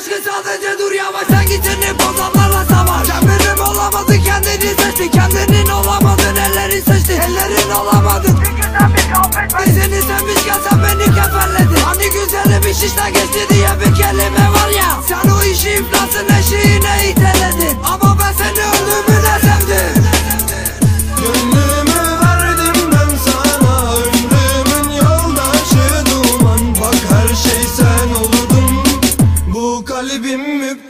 Aşkın sadece dur yavaş Sen gittin bozanlarla savaş. Benim olamadın kendini seçtin Kendinin olamadın ellerin seçti Ellerin olamadın sen bir kahvetmedin Seni sevmişken sen beni kefenledin. Hani güzeli bir şişle geçti diye bir kelime var ya Sen o işi iflasın eşiğine iteledin قلبي مبكي.